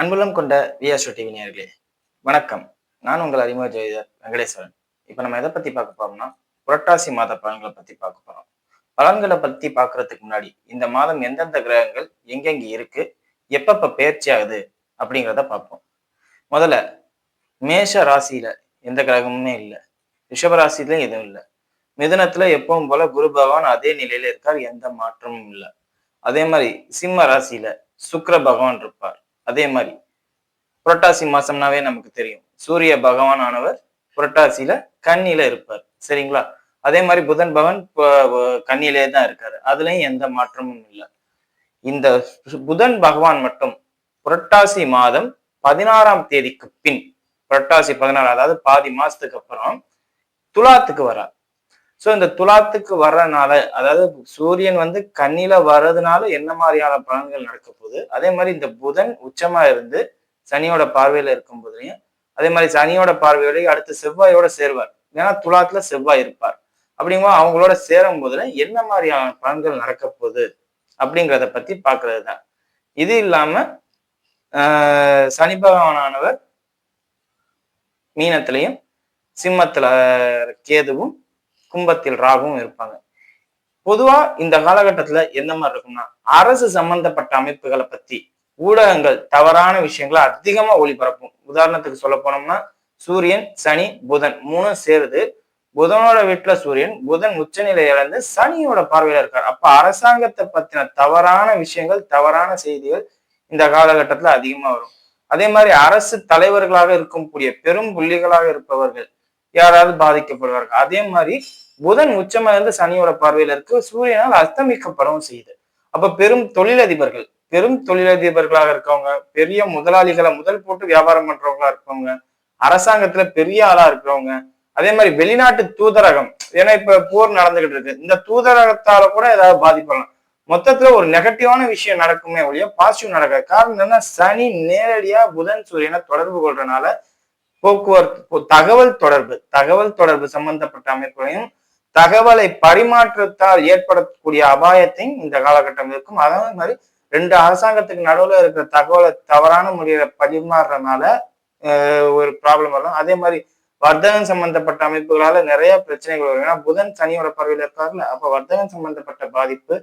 அன்புள்ளம் கொண்ட VSO TV நேர்களே வணக்கம். நான் உங்கள் அறிமுக ஜோதிடர் வெங்கடேஸ்வரன். இப்போ நம்ம எதை பத்தி பார்க்க போறோம்னா புரட்டாசி மாத பலன்களை பத்தி பார்க்க போறோம். பலன்களை பத்தி பார்க்கறதுக்கு முன்னாடி இந்த மாதம் எந்தெந்த கிரகங்கள் எங்கெங்க இருக்கு எப்பப்ப பயிற்சி ஆகுது அப்படிங்கிறத பார்ப்போம். முதல்ல மேஷ ராசியில எந்த கிரகமுமே இல்லை. ரிஷப ராசியிலும் எதுவும் இல்லை. மிதுனத்துல எப்பவும் போல குரு பகவான் அதே நிலையில இருக்கார் எந்த மாற்றமும் இல்லை. அதே மாதிரி சிம்ம ராசியில சுக்கர பகவான் இருப்பார். அதே மாதிரி புரட்டாசி மாசம்னாவே நமக்கு தெரியும். சூரிய பகவான் ஆனவர் புரட்டாசியில கன்னியில இருப்பார். சரிங்களா? அதே மாதிரி புதன் பகவான் ப- கன்னியிலே தான் இருக்காரு. அதுலயும் எந்த மாற்றமும் இல்லை. இந்த புதன் பகவான் மட்டும் புரட்டாசி மாதம் பதினாறாம் தேதிக்கு பின் புரட்டாசி பதினாறு அதாவது பாதி மாசத்துக்கு அப்புறம் துலாத்துக்கு வரார். ஸோ இந்த துலாத்துக்கு வர்றதுனால அதாவது சூரியன் வந்து கண்ணில வர்றதுனால என்ன மாதிரியான பலன்கள் நடக்க போகுது? அதே மாதிரி இந்த புதன் உச்சமா இருந்து சனியோட பார்வையில இருக்கும் போதுலையும் அதே மாதிரி சனியோட பார்வையோடய அடுத்து செவ்வாயோட சேருவார். ஏன்னா துலாத்துல செவ்வாய் இருப்பார். அப்படிங்கும்போது அவங்களோட சேரும் போதுல என்ன மாதிரியான பலன்கள் நடக்க போகுது? அப்படிங்கிறத பத்தி பாக்குறது தான் இது இல்லாம ஆஹ் சனி பகவானவர் மீனத்திலையும் சிம்மத்துல கேதுவும் கும்பத்தில் ராகுவும் இருப்பாங்க. பொதுவா இந்த காலகட்டத்துல எந்த மாதிரி இருக்கும்னா அரசு சம்பந்தப்பட்ட அமைப்புகளை பத்தி ஊடகங்கள் தவறான விஷயங்களை அதிகமா ஒளிபரப்பும். உதாரணத்துக்கு சொல்ல போனோம்னா சூரியன் சனி புதன் மூணும் சேருது. புதனோட வீட்டுல சூரியன் புதன் உச்சநிலை இழந்து சனியோட பார்வையில இருக்கார். அப்ப அரசாங்கத்தை பத்தின தவறான விஷயங்கள் தவறான செய்திகள் இந்த காலகட்டத்துல அதிகமா வரும். அதே மாதிரி அரசு தலைவர்களாக இருக்கக்கூடிய பெரும் புள்ளிகளாக இருப்பவர்கள் யாராவது பாதிக்கப்படுவார்கள். அதே மாதிரி புதன் உச்சமா இருந்து சனியோட பார்வையில இருக்கு. சூரியனால் அஸ்தமிக்கப்படவும் செய்யுது. அப்ப பெரும் தொழிலதிபர்கள் பெரும் தொழிலதிபர்களாக இருக்கவங்க பெரிய முதலாளிகளை முதல் போட்டு வியாபாரம் பண்றவங்களா இருக்கவங்க அரசாங்கத்துல பெரிய ஆளா இருக்கிறவங்க அதே மாதிரி வெளிநாட்டு தூதரகம் ஏன்னா இப்ப போர் நடந்துகிட்டு இருக்கு. இந்த தூதரகத்தால கூட ஏதாவது பாதிப்படலாம் மொத்தத்துல ஒரு நெகட்டிவான விஷயம் நடக்குமே ஒழிய பாசிட்டிவ் நடக்காது. காரணம் என்னன்னா சனி நேரடியா புதன் சூரியனை தொடர்பு கொள்றதுனால போக்குவரத்து தகவல் தொடர்பு தகவல் தொடர்பு சம்பந்தப்பட்ட அமைப்புகளையும் தகவலை பரிமாற்றத்தால் ஏற்படக்கூடிய அபாயத்தையும் இந்த காலகட்டம் இருக்கும். அதே மாதிரி ரெண்டு அரசாங்கத்துக்கு நடுவில் இருக்கிற தகவலை தவறான முறையில பரிமாறுறதுனால ஒரு ப்ராப்ளம் வரும். அதே மாதிரி வர்த்தகம் சம்பந்தப்பட்ட அமைப்புகளால நிறைய பிரச்சனைகள் வரும். ஏன்னா புதன் சனியோட பறவையில் இருக்காருல்ல அப்ப வர்த்தகம் சம்பந்தப்பட்ட பாதிப்பு.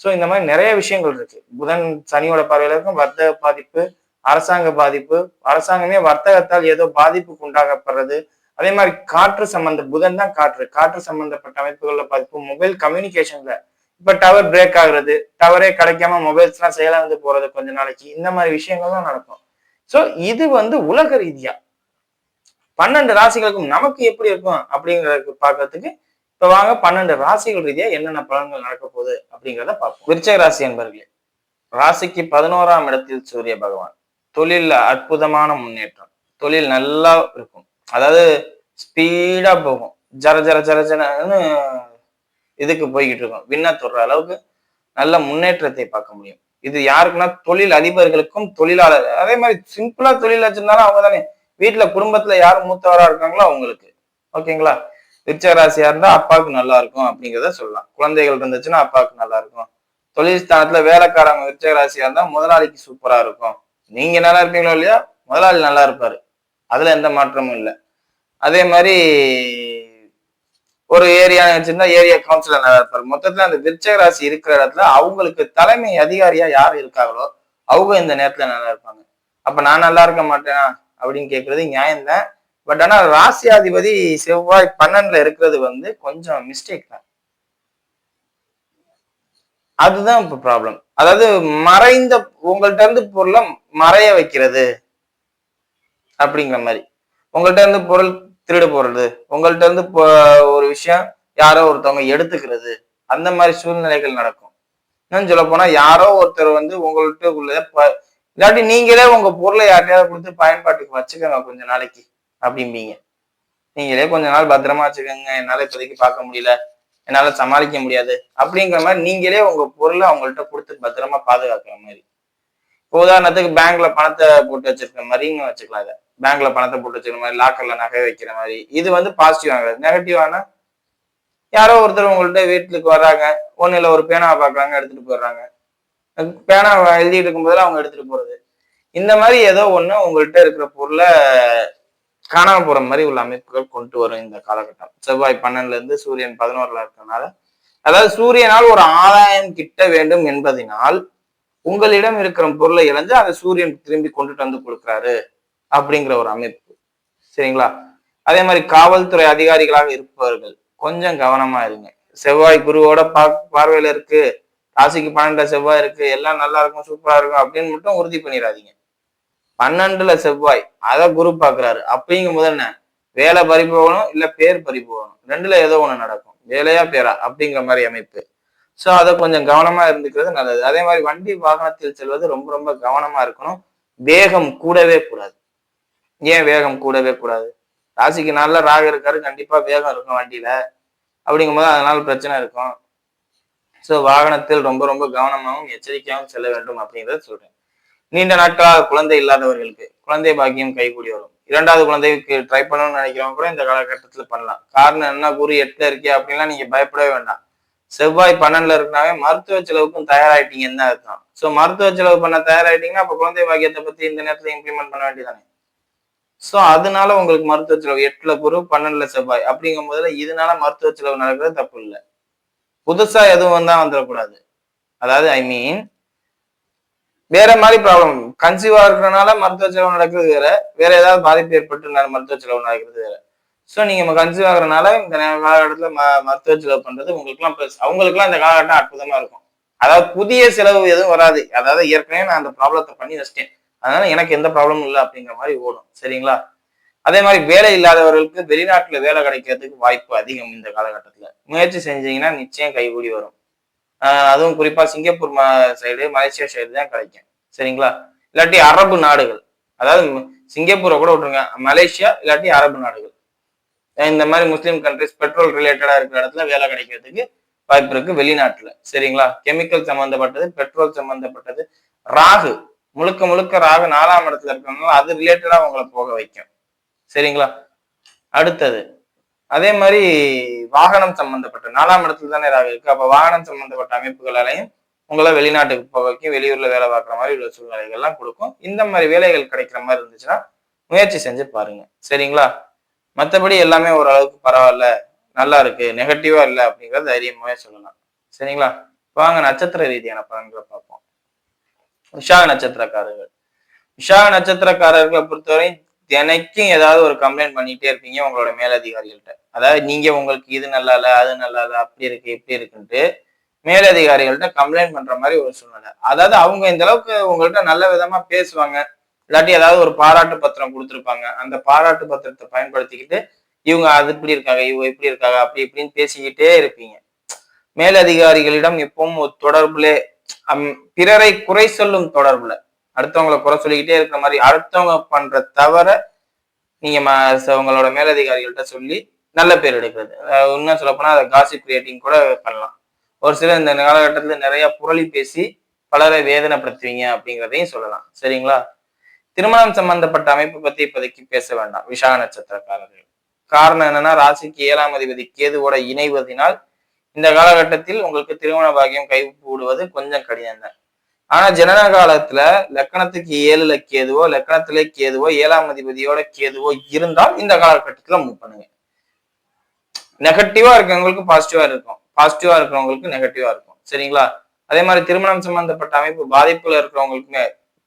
ஸோ இந்த மாதிரி நிறைய விஷயங்கள் இருக்கு. புதன் சனியோட பார்வையில இருக்கும் வர்த்தக பாதிப்பு அரசாங்க பாதிப்பு அரசாங்கமே வர்த்தகத்தால் ஏதோ பாதிப்புக்கு உண்டாகப்படுறது அதே மாதிரி காற்று சம்பந்த புதன் தான் காற்று. காற்று சம்பந்தப்பட்ட அமைப்புகள்ல பாதிப்பு. மொபைல் கம்யூனிகேஷன்ல இப்ப டவர் பிரேக் ஆகுறது டவரே கிடைக்காம மொபைல்ஸ் எல்லாம் செயலாந்து போறது கொஞ்ச நாளைக்கு. இந்த மாதிரி விஷயங்கள்லாம் நடக்கும். சோ இது வந்து உலக ரீதியா பன்னெண்டு ராசிகளுக்கும் நமக்கு எப்படி இருக்கும் அப்படிங்கறது பார்க்கறதுக்கு இப்ப வாங்க பன்னெண்டு ராசிகள் ரீதியா என்னென்ன பலன்கள் நடக்க போகுது அப்படிங்கிறத பார்ப்போம். விருச்சக ராசி என்பர்களே ராசிக்கு பதினோராம் இடத்தில் சூரிய பகவான். தொழில்ல அற்புதமான முன்னேற்றம். தொழில் நல்லா இருக்கும். அதாவது ஸ்பீடா போகும். ஜர ஜர ஜர ஜரன்னு இதுக்கு போய்கிட்டு இருக்கும். விண்ண தொடுற அளவுக்கு நல்ல முன்னேற்றத்தை பார்க்க முடியும். இது யாருக்குன்னா தொழில் அதிபர்களுக்கும் தொழிலாளர் அதே மாதிரி சிம்பிளா தொழில் வச்சிருந்தாலும் அவங்க தானே. வீட்டுல குடும்பத்துல யார் மூத்தவரா இருக்காங்களோ அவங்களுக்கு. ஓகேங்களா? விருச்சகராசியா இருந்தா அப்பாவுக்கு நல்லா இருக்கும் அப்படிங்கிறத சொல்லலாம். குழந்தைகள் இருந்துச்சுன்னா அப்பாவுக்கு நல்லா இருக்கும். தொழில் ஸ்தானத்துல வேலைக்காரங்க விருச்சகராசியா இருந்தா முதலாளிக்கு சூப்பரா இருக்கும். நீங்க நல்லா இருப்பீங்களோ இல்லையா முதலாளி நல்லா இருப்பாரு. அதுல எந்த மாற்றமும் இல்லை. அதே மாதிரி ஒரு ஏரியா வச்சிருந்தா ஏரியா கவுன்சிலர் நல்லா இருப்பாரு. மொத்தத்துல அந்த விருச்சக ராசி இருக்கிற இடத்துல அவங்களுக்கு தலைமை அதிகாரியா யார் இருக்காங்களோ அவங்க இந்த நேரத்துல நல்லா இருப்பாங்க. அப்ப நான் நல்லா இருக்க மாட்டேனா அப்படின்னு கேட்கறது நியாயம்தான். பட் ஆனா ராசியாதிபதி செவ்வாய் பன்னெண்டுல இருக்கிறது வந்து கொஞ்சம் மிஸ்டேக் தான். அதுதான் இப்போ ப்ராப்ளம் அதாவது மறைந்த உங்கள்ட்ட இருந்து பொருளை மறைய வைக்கிறது அப்படிங்கிற மாதிரி. உங்கள்கிட்ட இருந்து பொருள் திருட போறது உங்கள்கிட்ட இருந்து ஒரு விஷயம் யாரோ ஒருத்தவங்க எடுத்துக்கிறது அந்த மாதிரி சூழ்நிலைகள் நடக்கும். இன்னும் சொல்ல போனா யாரோ ஒருத்தர் வந்து உங்கள்கிட்ட உள்ள ப- இல்லாட்டி நீங்களே உங்க பொருளை யார்ட்டையாவது கொடுத்து பயன்பாட்டுக்கு வச்சுக்கோங்க கொஞ்ச நாளைக்கு அப்படிம்பீங்க. நீங்களே கொஞ்ச நாள் பத்திரமா வச்சுக்கோங்க என்னால இப்போதைக்கு பார்க்க முடியல. என்னால சமாளிக்க முடியாது. அப்படிங்கிற மாதிரி நீங்களே உங்க பொருளை அவங்கள்ட்ட கொடுத்து பத்திரமா பாதுகாக்கிற மாதிரி. இப்போ உதாரணத்துக்கு பேங்க்ல பணத்தை போட்டு வச்சிருக்கிற மாதிரின்னு வச்சுக்கலாம் இதை. பேங்க்ல பணத்தை போட்டு வச்சிருக்கிற மாதிரி லாக்கர்ல நகை வைக்கிற மாதிரி. இது வந்து பாசிட்டிவ் ஆகுது யாரோ ஒருத்தர் உங்கள்கிட்ட வீட்டுக்கு வர்றாங்க. ஒன்றும் இல்லை ஒரு பேனாவை பார்க்குறாங்க எடுத்துட்டு போயிடுறாங்க. பேனா எழுதிட்டு இருக்கும்போது அவங்க எடுத்துட்டு போறது. இந்த மாதிரி ஏதோ ஒண்ணு உங்கள்கிட்ட இருக்கிற பொருளை காணாம போற மாதிரி உள்ள அமைப்புகள் கொண்டு வரும் இந்த காலகட்டம். செவ்வாய் பன்னெண்டுல இருந்து சூரியன் பதினோருல இருக்கனால அதாவது சூரியனால் ஒரு ஆதாயம் கிட்ட வேண்டும் என்பதனால் உங்களிடம் இருக்கிற பொருளை இழந்து அதை சூரியன் திரும்பி கொண்டுட்டு வந்து கொடுக்குறாரு அப்படிங்கிற ஒரு அமைப்பு. சரிங்களா? அதே மாதிரி காவல்துறை அதிகாரிகளாக இருப்பவர்கள் கொஞ்சம் கவனமா இருங்க. செவ்வாய் குருவோட பா பார்வையில இருக்கு. ராசிக்கு பன்னெண்டுல செவ்வாய் இருக்கு. எல்லாம் நல்லா இருக்கும் சூப்பரா இருக்கும் அப்படின்னு மட்டும் உறுதி பண்ணிடாதீங்க. பன்னெண்டுல செவ்வாய். அதை குரு பாக்குறாரு அப்படிங்கும் போது என்ன? வேலை பறி போகணும் இல்ல பேர் பறி போகணும் ரெண்டுல ஏதோ ஒண்ணு நடக்கும். வேலையா பேரா? அப்படிங்கிற மாதிரி அமைப்பு. சோ அதை கொஞ்சம் கவனமா இருந்துக்கிறது நல்லது. அதே மாதிரி வண்டி வாகனத்தில் செல்வது ரொம்ப ரொம்ப கவனமா இருக்கணும். வேகம் கூடவே கூடாது. ஏன் வேகம் கூடவே கூடாது? ராசிக்கு நல்ல ராக இருக்காரு கண்டிப்பா வேகம் இருக்கும் வண்டியில. அப்படிங்கும்போது அதனால பிரச்சனை இருக்கும். ஸோ வாகனத்தில் ரொம்ப ரொம்ப கவனமாகவும் எச்சரிக்கையாகவும் செல்ல வேண்டும் அப்படிங்கிறத சொல்றேன். நீண்ட நாட்களாக குழந்தை இல்லாதவர்களுக்கு குழந்தை பாக்கியம் கைகூடி வரும். இரண்டாவது குழந்தைக்கு ட்ரை பண்ணணும்னு நினைக்கிறவங்க கூட இந்த காலகட்டத்தில் பண்ணலாம். காரணம் என்ன? குரு எட்டுல இருக்கே அப்படின்லாம் நீங்க பயப்படவே வேண்டாம். செவ்வாய் பன்னெண்டுல இருக்கனாவே மருத்துவ செலவுக்கும் தயாராயிட்டீங்கன்னு தான் அர்த்தம். ஸோ மருத்துவ செலவு பண்ண தயாராயிட்டீங்கன்னா அப்போ குழந்தை பாக்கியத்தை பத்தி இந்த நேரத்தில் இம்ப்ளிமெண்ட் பண்ண வேண்டியதானே ஸோ அதனால உங்களுக்கு மருத்துவ செலவு எட்டுல குரு பன்னெண்டுல செவ்வாய் அப்படிங்கும் போதுல இதனால மருத்துவ செலவு நடக்கிறது தப்பு இல்லை. புதுசா எதுவும் தான் வந்துடக்கூடாது. அதாவது ஐ மீன் வேற மாதிரி ப்ராப்ளம் கன்சீவா இருக்கிறனால மருத்துவ செலவு நடக்கிறது வேற. வேற ஏதாவது பாதிப்பு ஏற்பட்டு மருத்துவ செலவு நடக்கிறது வேற. ஸோ நீங்க கன்சீவ் ஆகுறதுனால இந்த நே- காலகட்டத்துல ம- மருத்துவ செலவு பண்றது உங்களுக்குலாம் பெருசு அவங்களுக்குலாம் இந்த காலகட்டம் அற்புதமா இருக்கும். அதாவது புதிய செலவு எதுவும் வராது. அதாவது ஏற்கனவே நான் அந்த ப்ராப்ளத்தை பண்ணி வச்சிட்டேன். அதனால எனக்கு எந்த ப்ராப்ளமும் இல்லை அப்படிங்கிற மாதிரி ஓடும். சரிங்களா? அதே மாதிரி வேலை இல்லாதவர்களுக்கு வெளிநாட்டுல வேலை கிடைக்கிறதுக்கு வாய்ப்பு அதிகம் இந்த காலகட்டத்துல. முயற்சி செஞ்சீங்கன்னா நிச்சயம் கைகூடி வரும். அதுவும் குறிப்பாக சிங்கப்பூர் சைடு மலேசியா சைடு தான் கிடைக்கும் சரிங்களா? இல்லாட்டி அரபு நாடுகள். அதாவது சிங்கப்பூரை கூட விட்டுருங்க. மலேசியா இல்லாட்டி அரபு நாடுகள். இந்த மாதிரி முஸ்லீம் கண்ட்ரிஸ் பெட்ரோல் ரிலேட்டடாக இருக்கிற இடத்துல வேலை கிடைக்கிறதுக்கு வாய்ப்பு இருக்கு வெளிநாட்டுல. சரிங்களா? கெமிக்கல் சம்பந்தப்பட்டது பெட்ரோல் சம்பந்தப்பட்டது. ராகு முழுக்க முழுக்க ராகு நாலாம் இடத்துல இருக்கிறதுனால அது ரிலேட்டடா உங்களை போக வைக்கும். சரிங்களா? அடுத்தது அதே மாதிரி வாகனம் சம்பந்தப்பட்ட நாலாம் இடத்துல தானே ராகு இருக்கு. அப்ப வாகனம் சம்பந்தப்பட்ட அமைப்புகளாலையும் உங்களை வெளிநாட்டுக்கு போக வைக்கும் வெளியூர்ல வேலை பார்க்குற மாதிரி உள்ள சூழ்நிலைகள்லாம் கொடுக்கும். இந்த மாதிரி வேலைகள் கிடைக்கிற மாதிரி இருந்துச்சுன்னா முயற்சி செஞ்சு பாருங்க. சரிங்களா? மற்றபடி எல்லாமே ஓரளவுக்கு பரவாயில்ல. நல்லா இருக்கு. நெகட்டிவா இல்லை அப்படிங்கிறத தைரியமாவே சொல்லலாம். சரிங்களா? வாங்க நட்சத்திர ரீதியான பலன்களை பார்ப்போம். விஷாக நட்சத்திரக்காரர்கள். விஷாக நட்சத்திரக்காரர்களை பொறுத்தவரை தினைக்கும் ஏதாவது ஒரு கம்ப்ளைண்ட் பண்ணிட்டே இருப்பீங்க உங்களோட மேலதிகாரிகள்ட்ட அதாவது நீங்க உங்களுக்கு இது நல்லா இல்லை அது நல்லா இல்லை அப்படி இருக்கு இப்படி இருக்குன்ட்டு மேலதிகாரிகள்ட்ட கம்ப்ளைண்ட் பண்ற மாதிரி ஒரு சூழ்நிலை. அதாவது அவங்க இந்த அளவுக்கு உங்கள்கிட்ட நல்ல விதமா பேசுவாங்க. இல்லாட்டி ஏதாவது ஒரு பாராட்டு பத்திரம் கொடுத்துருப்பாங்க. அந்த பாராட்டு பத்திரத்தை பயன்படுத்திக்கிட்டு இவங்க அது இப்படி இருக்காங்க இவங்க இப்படி இருக்காங்க அப்படி இப்படின்னு பேசிக்கிட்டே இருப்பீங்க. மேலதிகாரிகளிடம் எப்பவும் ஒரு தொடர்புல அம்- பிறரை குறை சொல்லும் தொடர்புல. அடுத்தவங்களை குறை சொல்லிக்கிட்டே இருக்கிற மாதிரி அடுத்தவங்க பண்ற தவற நீங்க உங்களோட மேலதிகாரிகள்கிட்ட சொல்லி நல்ல பேர் எடுக்கிறது. அஹ் இன்னும் சொல்ல அதை காசிப் கிரியேட்டிங் கூட பண்ணலாம். ஒரு சிலர் இந்த காலகட்டத்துல நிறைய புரளி பேசி பலரை வேதனைப்படுத்துவீங்க அப்படிங்கிறதையும் சொல்லலாம். சரிங்களா? திருமணம் சம்பந்தப்பட்ட அமைப்பு பத்தி இப்போதைக்கு பேச வேண்டாம். விஷாக நட்சத்திரக்காரர்கள். காரணம் என்னன்னா ராசிக்கு ஏழாம் அதிபதி கேதுவோட இணைவதினால் இந்த காலகட்டத்தில் உங்களுக்கு திருமண பாக்கியம் கைகூடுவது கொஞ்சம் கடினம் தான் ஆனா ஜனன காலத்துல லக்கணத்துக்கு ஏழுல கேதுவோ லக்கணத்திலே கேதுவோ ஏழாம் அதிபதியோட கேதுவோ இருந்தால் இந்த காலகட்டத்துல மூவ் பண்ணுங்க. நெகட்டிவா இருக்கவங்களுக்கு பாசிட்டிவா இருக்கும். பாசிட்டிவா இருக்கிறவங்களுக்கு நெகட்டிவா இருக்கும். சரிங்களா? அதே மாதிரி திருமணம் சம்பந்தப்பட்ட அமைப்பு பாதிப்புல இருக்கிறவங்களுக்குமே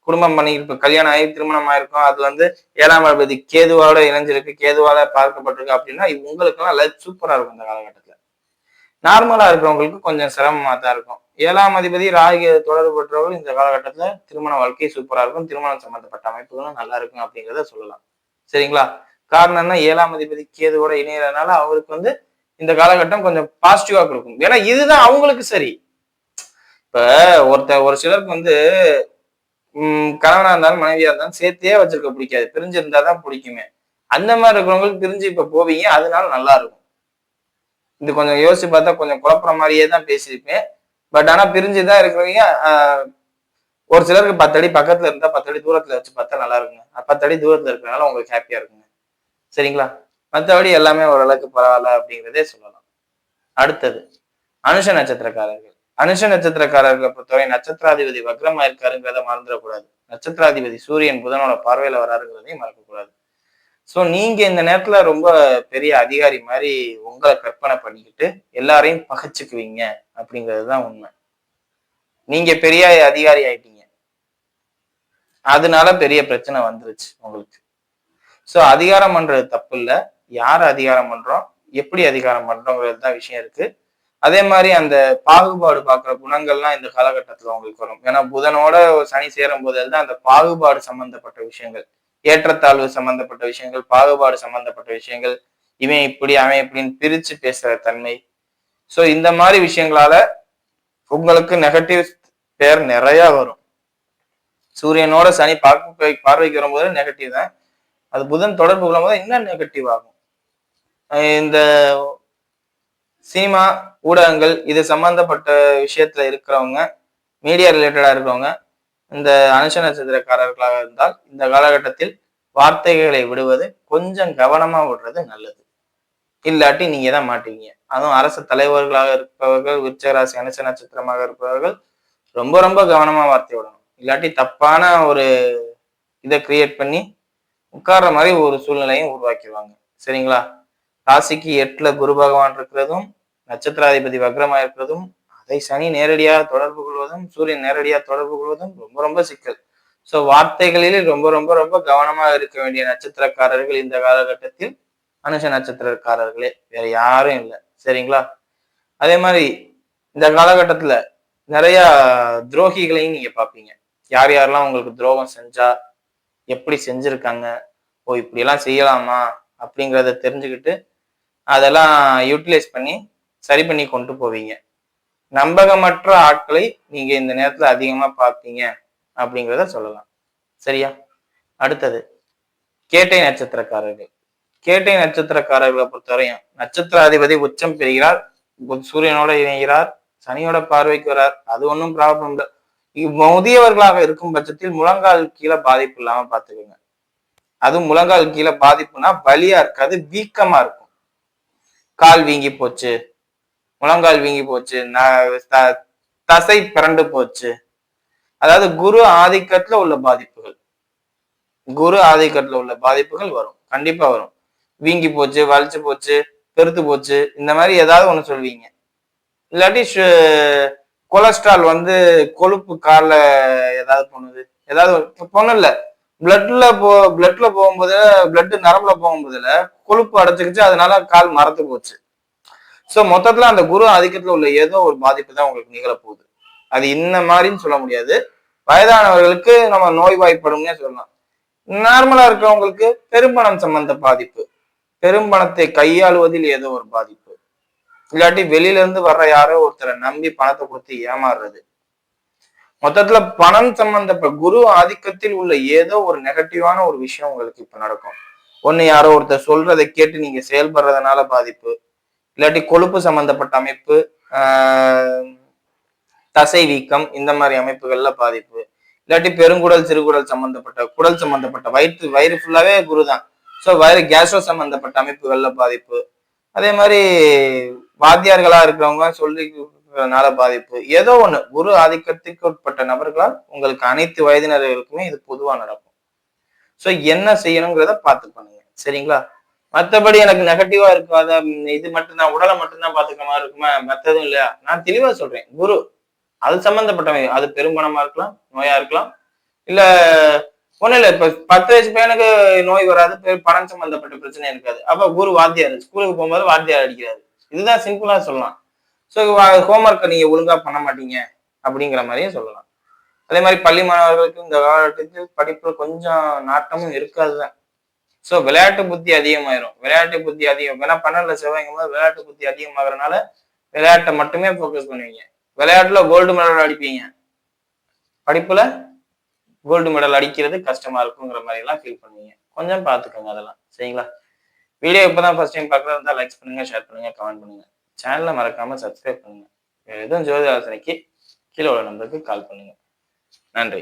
குடும்பம் பண்ணி இப்ப கல்யாணம் ஆகி திருமணம் ஆயிருக்கும். அது வந்து ஏழாம் அதிபதி கேதுவோட இணைஞ்சிருக்கு கேதுவால பார்க்கப்பட்டிருக்கு அப்படின்னா உங்களுக்கு எல்லாம் லைஃப் சூப்பரா இருக்கும் இந்த காலகட்டத்துல. நார்மலா இருக்கிறவங்களுக்கு கொஞ்சம் சிரமமா தான் இருக்கும். ஏழாம் அதிபதி ராகு தொடர்பு பெற்றவர்கள் இந்த காலகட்டத்துல திருமண வாழ்க்கை சூப்பரா இருக்கும். திருமணம் சம்பந்தப்பட்ட அமைப்புகளும் நல்லா இருக்கும் அப்படிங்கிறத சொல்லலாம். சரிங்களா? காரணம் என்ன? ஏழாம் அதிபதி கேதுவோட இணையறதுனால அவருக்கு வந்து இந்த காலகட்டம் கொஞ்சம் பாசிட்டிவா கொடுக்கும். ஏன்னா இதுதான் அவங்களுக்கு சரி. இப்ப ஒருத்த ஒரு சிலருக்கு வந்து உம் கணவனா இருந்தாலும் மனைவியா இருந்தாலும் சேர்த்தே வச்சிருக்க பிடிக்காது. பிரிஞ்சிருந்தா தான் பிடிக்குமே. அந்த மாதிரி இருக்கிறவங்களுக்கு பிரிஞ்சு இப்ப போவீங்க. அதனால நல்லா இருக்கும். இது கொஞ்சம் யோசிச்சு பார்த்தா கொஞ்சம் குழப்புற மாதிரியே தான் பேசியிருப்பேன் பட் ஆனா பிரிஞ்சுதான் இருக்கிறவங்க ஆஹ், ஒரு சிலருக்கு பத்தடி பக்கத்துல இருந்தா பத்தடி தூரத்துல வச்சு பார்த்தா நல்லா இருக்குங்க. பத்தடி தூரத்துல இருக்கிறனால உங்களுக்கு ஹாப்பியா இருக்குங்க. சரிங்களா? மற்றபடி எல்லாமே ஓரளவுக்கு பரவாயில்ல அப்படிங்கிறதே சொல்லலாம். அடுத்தது அனுஷ நட்சத்திரக்காரர்கள். அனுஷ நட்சத்திரக்காரர்களை பொறுத்தவரை நட்சத்திராதிபதி வக்ரமா இருக்காருங்கிறத மறந்துடக்கூடாது. நட்சத்திராதிபதி சூரியன் புதனோட பார்வையில வராருங்கிறதையும் மறக்கக்கூடாது. ஸோ நீங்க இந்த நேரத்துல ரொம்ப பெரிய அதிகாரி மாதிரி உங்களை கற்பனை பண்ணிக்கிட்டு எல்லாரையும் பகைச்சுக்குவீங்க அப்படிங்கிறதுதான் உண்மை. நீங்க பெரிய அதிகாரி ஆயிட்டீங்க. அதனால பெரிய பிரச்சனை வந்துருச்சு உங்களுக்கு. ஸோ அதிகாரம் பண்றது தப்பு இல்லை யார் அதிகாரம் பண்றோம்? எப்படி அதிகாரம் பண்றோங்கிறது தான் விஷயம் இருக்கு. அதே மாதிரி அந்த பாகுபாடு பார்க்குற குணங்கள்லாம் இந்த காலகட்டத்தில் உங்களுக்கு வரும். ஏன்னா புதனோட சனி சேரும் போது தான் அந்த பாகுபாடு சம்பந்தப்பட்ட விஷயங்கள். ஏற்றத்தாழ்வு சம்பந்தப்பட்ட விஷயங்கள் பாகுபாடு சம்பந்தப்பட்ட விஷயங்கள் இவன் இப்படி அவன் இப்படின்னு பிரிச்சு பேசுற தன்மை. ஸோ இந்த மாதிரி விஷயங்களால உங்களுக்கு நெகட்டிவ் பேர் நிறைய வரும். சூரியனோட சனி பார்க்க பார்வைக்கு வரும்போது நெகட்டிவ் தான். அது புதன் தொடர்பு கொள்ளும் போது இன்னும் நெகட்டிவ் ஆகும். இந்த சினிமா ஊடகங்கள் இது சம்பந்தப்பட்ட விஷயத்துல இருக்கிறவங்க மீடியா ரிலேட்டடா இருக்கிறவங்க இந்த அனுஷ நட்சத்திரக்காரர்களாக இருந்தால் இந்த காலகட்டத்தில் வார்த்தைகளை விடுவது கொஞ்சம் கவனமா விடுறது நல்லது. இல்லாட்டி நீங்க தான் மாட்டீங்க. அதுவும் அரசு தலைவர்களாக இருப்பவர்கள் விருச்சகராசி அனுச நட்சத்திரமாக இருப்பவர்கள் ரொம்ப ரொம்ப கவனமா வார்த்தை விடணும். இல்லாட்டி தப்பான ஒரு இதை கிரியேட் பண்ணி உட்கார்ற மாதிரி ஒரு சூழ்நிலையும் உருவாக்கிடுவாங்க. சரிங்களா? ராசிக்கு எட்டுல குரு பகவான் இருக்கிறதும் நட்சத்திராதிபதி வக்ரமா இருக்கிறதும் அதை சனி நேரடியாக தொடர்பு கொள்வதும் சூரியன் நேரடியாக தொடர்பு கொள்வதும் ரொம்ப ரொம்ப சிக்கல். ஸோ வார்த்தைகளில் ரொம்ப ரொம்ப ரொம்ப கவனமாக இருக்க வேண்டிய நட்சத்திரக்காரர்கள் இந்த காலகட்டத்தில் அனுஷ நட்சத்திரக்காரர்களே. வேற யாரும் இல்லை. சரிங்களா? அதே மாதிரி இந்த காலகட்டத்துல நிறைய துரோகிகளையும் நீங்க பார்ப்பீங்க. யார் யாரெல்லாம் உங்களுக்கு துரோகம் செஞ்சா எப்படி செஞ்சுருக்காங்க? ஓ இப்படியெல்லாம் செய்யலாமா? அப்படிங்கிறத தெரிஞ்சுக்கிட்டு அதெல்லாம் யூட்டிலைஸ் பண்ணி சரி பண்ணி கொண்டு போவீங்க. நம்பகமற்ற ஆட்களை நீங்க இந்த நேரத்துல அதிகமா பார்ப்பீங்க அப்படிங்கிறத சொல்லலாம். சரியா? அடுத்தது கேட்டை நட்சத்திரக்காரர்கள். கேட்டை நட்சத்திரக்காரர்களை பொறுத்தவரையும் நட்சத்திராதிபதி உச்சம் பெறுகிறார் சூரியனோட இணைகிறார் சனியோட பார்வைக்கு வரார். அது ஒன்றும் ப்ராப்ளம் இல்லை. முதியவர்களாக இருக்கும் பட்சத்தில் முழங்கால் கீழே பாதிப்பு இல்லாம பாத்துக்கோங்க அதுவும் முழங்கால் கீழே பாதிப்புனா வலியா இருக்காது வீக்கமா இருக்கும். கால் வீங்கி போச்சு முழங்கால் வீங்கி போச்சு தசை பிறண்டு போச்சு. அதாவது குரு ஆதிக்கத்துல உள்ள பாதிப்புகள். குரு ஆதிக்கத்துல உள்ள பாதிப்புகள் வரும் கண்டிப்பா வரும். வீங்கி போச்சு வலிச்சு போச்சு பெருத்து போச்சு இந்த மாதிரி ஏதாவது ஒண்ணு சொல்வீங்க. இல்லாட்டி கொலஸ்ட்ரால் வந்து கொழுப்பு காலில் ஏதாவது பண்ணுது. ஏதாவது பொண்ணு இல்லை பிளட்ல போ பிளட்ல போகும்போது பிளட் நரம்புல போகும்போதுல கொழுப்பு அடைச்சிக்கிச்சு அதனால கால் மரத்து போச்சு. ஸோ மொத்தத்துல அந்த குரு ஆதிக்கத்துல உள்ள ஏதோ ஒரு பாதிப்பு தான் உங்களுக்கு நிகழ போகுது அது இந்த மாதிரின்னு சொல்ல முடியாது. வயதானவர்களுக்கு நம்ம நோய்வாய்ப்படும்னே சொல்லலாம். நார்மலா இருக்கிறவங்களுக்கு பெரும்பணம் சம்பந்த பாதிப்பு. பெரும்பணத்தை கையாளுவதில் ஏதோ ஒரு பாதிப்பு. இல்லாட்டி வெளியில இருந்து வர்ற யாரோ ஒருத்தரை நம்பி பணத்தை கொடுத்து ஏமாறுறது. மொத்தத்துல பணம் சம்பந்தப்பட்ட குரு ஆதிக்கத்தில் உள்ள ஏதோ ஒரு நெகட்டிவான ஒரு விஷயம் உங்களுக்கு இப்ப நடக்கும். ஒண்ணு யாரோ ஒருத்தர் சொல்றதை கேட்டு நீங்க செயல்படுறதுனால பாதிப்பு. இல்லாட்டி கொழுப்பு சம்பந்தப்பட்ட அமைப்பு தசை வீக்கம் இந்த மாதிரி அமைப்புகள்ல பாதிப்பு. இல்லாட்டி பெருங்குடல் சிறுகுடல் சம்பந்தப்பட்ட குடல் சம்பந்தப்பட்ட வயிற்று வயிறு ஃபுல்லாவே குரு தான் ஸோ வயிறு கேஸ்ட்ரோ சம்பந்தப்பட்ட அமைப்புகள்ல பாதிப்பு. அதே மாதிரி வாத்தியார்களா இருக்கிறவங்க சொல்லினால பாதிப்பு. ஏதோ ஒண்ணு குரு ஆதிக்கத்துக்கு உட்பட்ட நபர்களால் உங்களுக்கு அனைத்து வயதினர்களுக்குமே இது பொதுவா நடக்கும். ஸோ என்ன செய்யணுங்கிறத பார்த்து பண்ணுங்க. சரிங்களா? மற்றபடி எனக்கு நெகட்டிவா இருக்காத இது மட்டும்தான் உடலை மட்டும்தான் பாத்துக்க மாதிரி இருக்குமா? மற்றதும் இல்லையா? நான் தெளிவா சொல்றேன். குரு அது சம்பந்தப்பட்டவங்க அது பெரும்பணமா இருக்கலாம் நோயா இருக்கலாம். இல்ல ஒண்ணு இல்ல. இப்ப பத்து வயசு பையனுக்கு நோய் வராது பணம் சம்பந்தப்பட்ட பிரச்சனை இருக்காது. அப்ப குரு வாத்தியார் ஸ்கூலுக்கு போகும்போது வாத்தியார் அடிக்கிறாரு. இதுதான் சிம்பிளா சொல்லலாம். ஸோ ஹோம்ஒர்க்கை நீங்க ஒழுங்கா பண்ண மாட்டீங்க அப்படிங்கிற மாதிரியும் சொல்லலாம். அதே மாதிரி பள்ளி மாணவர்களுக்கு இந்த காலகட்டத்தில் படிப்புல கொஞ்சம் நாட்டமும் இருக்காது தான் ஸோ விளையாட்டு புத்தி அதிகமாயிரும். விளையாட்டு புத்தி அதிகம் ஏன்னா பன்னெண்டுல செவ்வாய்க்கும் போது விளையாட்டு புத்தி அதிகமாகறதுனால விளையாட்டை மட்டுமே ஃபோக்கஸ் பண்ணுவீங்க. விளையாட்டுல கோல்டு மெடல் அடிப்பீங்க. படிப்புல கோல்டு மெடல் அடிக்கிறது கஷ்டமா இருக்குங்கிற மாதிரி எல்லாம் ஃபீல் பண்ணுவீங்க. கொஞ்சம் பார்த்துக்கோங்க அதெல்லாம். சரிங்களா? வீடியோ இப்போ தான் ஃபர்ஸ்ட் டைம் பார்க்குறதா இருந்தால் லைக்ஸ் பண்ணுங்க ஷேர் பண்ணுங்க கமெண்ட் பண்ணுங்க. சேனலை மறக்காம சப்ஸ்கிரைப் பண்ணுங்க. வேறு எதுவும் ஜோதி ஆலோசனைக்கு கீழே உள்ள நம்பருக்கு கால் பண்ணுங்க. நன்றி.